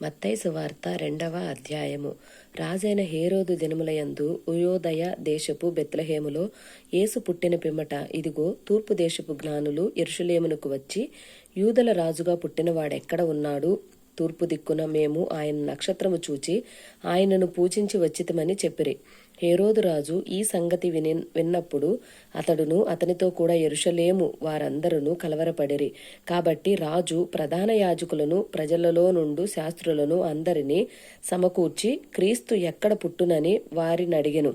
మత్తై వార్త రెండవ అధ్యాయము. రాజైన హేరోదు దినములయందు ఉయోదయ దేశపు బెత్లహేములో యేసు పుట్టిన పిమ్మట ఇదిగో తూర్పు దేశపు జ్ఞానులు ఎరుషులేమునకు వచ్చి యూదల రాజుగా పుట్టినవాడెక్కడ ఉన్నాడు? తూర్పు దిక్కున మేము ఆయన నక్షత్రము చూచి ఆయనను పూజించి వచ్చితమని చెప్పిరి. హేరోదు రాజు ఈ సంగతి విని విన్నప్పుడు అతడును అతనితో కూడా ఎరుషలేము వారందరూ కలవరపడిరి. కాబట్టి రాజు ప్రధాన యాజకులను ప్రజలలో నుండు శాస్త్రులను అందరినీ సమకూర్చి క్రీస్తు ఎక్కడ పుట్టునని వారిని అడిగెను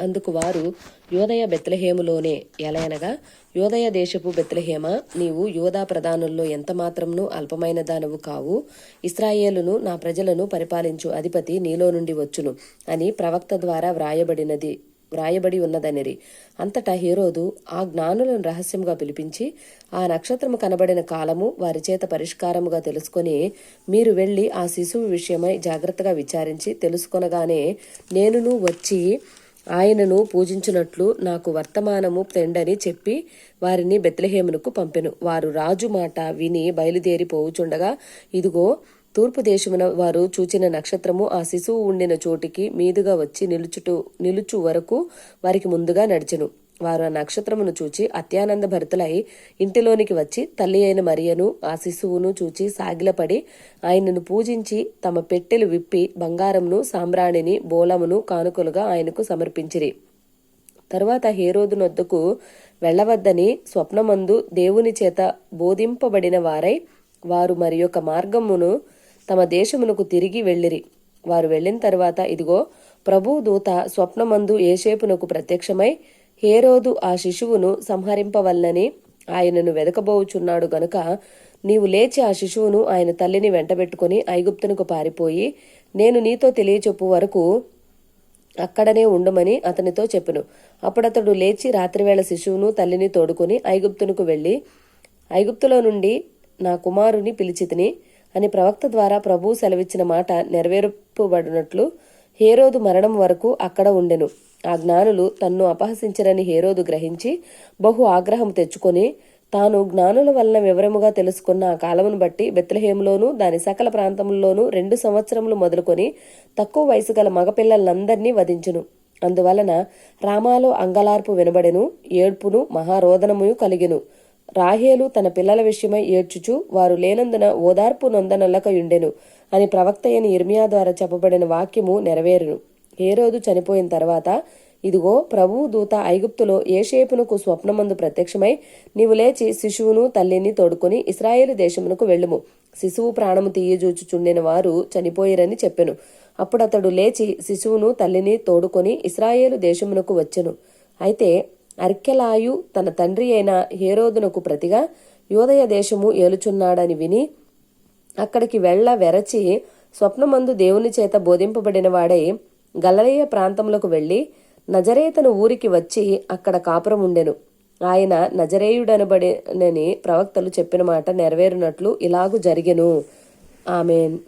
అందుకు వారు యోదయ బెత్లహేములోనే ఎలయనగా యోదయ దేశపు బెత్లహేమ నీవు యోధా ప్రధానుల్లో ఎంత మాత్రమును అల్పమైన దానవు కావు. ఇస్రాయేలును నా ప్రజలను పరిపాలించు అధిపతి నీలో నుండి వచ్చును అని ప్రవక్త ద్వారా వ్రాయబడినది వ్రాయబడి ఉన్నదనిరి. అంతటా హీరోదు ఆ జ్ఞానులను రహస్యంగా పిలిపించి ఆ నక్షత్రము కనబడిన కాలము వారి చేత పరిష్కారముగా తెలుసుకొని మీరు వెళ్ళి ఆ శిశువు విషయమై జాగ్రత్తగా విచారించి తెలుసుకొనగానే నేనును వచ్చి ఆయనను పూజించినట్లు నాకు వర్తమానము తెండని చెప్పి వారిని బెత్లహేమునకు పంపెను. వారు రాజు మాట విని బయలుదేరి పోవుచుండగా ఇదిగో తూర్పు దేశమున వారు చూచిన నక్షత్రము ఆ శిశువు ఉండిన చోటికి మీదుగా వచ్చి నిలుచుటూ నిలుచు వరకు వారికి ముందుగా నడిచెను. వారు ఆ నక్షత్రమును చూచి అత్యానంద భరితులై ఇంటిలోనికి వచ్చి తల్లి అయిన మరియను ఆ శిశువును చూచి సాగిలపడి ఆయనను పూజించి తమ పెట్టెలు విప్పి బంగారమును సాంబ్రాణిని బోలమును కానుకలుగా ఆయనకు సమర్పించిరి. తరువాత హేరోదునొద్దకు వెళ్ళవద్దని స్వప్నమందు దేవుని చేత బోధింపబడిన వారై వారు మరి యొక్క మార్గమును తమ దేశమునకు తిరిగి వెళ్ళిరి. వారు వెళ్ళిన తర్వాత ఇదిగో ప్రభు దూత స్వప్నమందు ఏషేపునకు ప్రత్యక్షమై హేరోదు ఆ శిశువును సంహరింపవల్లని ఆయనను వెదకబోచున్నాడు గనుక నీవు లేచి ఆ శిశువును ఆయన తల్లిని వెంటబెట్టుకుని ఐగుప్తునకు పారిపోయి నేను నీతో తెలియచెప్పు వరకు అక్కడనే ఉండమని అతనితో చెప్పెను. అప్పుడతడు లేచి రాత్రివేళ శిశువును తల్లిని తోడుకొని ఐగుప్తునకు వెళ్ళి ఐగుప్తులో నుండి నా కుమారుని పిలిచితిని అని ప్రవక్త ద్వారా ప్రభువు సెలవిచ్చిన మాట నెరవేర్పబడినట్లు హేరోదు మరణం వరకు అక్కడ ఉండెను. ఆ జ్ఞానులు తన్ను అపహసించరని హేరోదు గ్రహించి బహు ఆగ్రహం తెచ్చుకొని తాను జ్ఞానుల వలన వివరముగా తెలుసుకున్న ఆ కాలమును బట్టి బెత్లహేములోనూ దాని సకల ప్రాంతముల్లోనూ రెండు సంవత్సరములు మొదలుకొని తక్కువ వయసు గల మగపిల్లలందరినీ వధించును. అందువలన రామాలో అంగలార్పు వినబడెను ఏడ్పును మహారోదనము కలిగెను. రాహేలు తన పిల్లల విషయమై ఏడ్చుచు వారు లేనందున ఓదార్పు నొందనల్లకయుండెను అని ప్రవక్త అయిన ఇర్మియా ద్వారా చెప్పబడిన వాక్యము నెరవేరును. హేరోదు చనిపోయిన తర్వాత ఇదిగో ప్రభువు దూత ఐగుప్తులో ఏ షేపునకు స్వప్నమందు ప్రత్యక్షమై నీవు లేచి శిశువును తల్లిని తోడుకొని ఇస్రాయేలు దేశమునకు వెళ్ళుము. శిశువు ప్రాణము తీయజూచుచుండిన వారు చనిపోయిరని చెప్పెను. అప్పుడతడు లేచి శిశువును తల్లిని తోడుకొని ఇస్రాయేలు దేశమునకు వచ్చెను. అయితే అర్కెలాయు తన తండ్రి అయిన హేరోదునకు ప్రతిగా యోదయ దేశము ఏలుచున్నాడని విని అక్కడికి వెళ్ళ వెరచి స్వప్నమందు దేవుని చేత బోధింపబడిన వాడై గలలయ ప్రాంతంలోకి వెళ్ళి నజరేతను ఊరికి వచ్చి అక్కడ కాపురం ఉండెను ఆయన నజరేయుడనబడినని ప్రవక్తలు చెప్పిన మాట నెరవేరినట్లు ఇలాగు జరిగెను. ఆమెన్.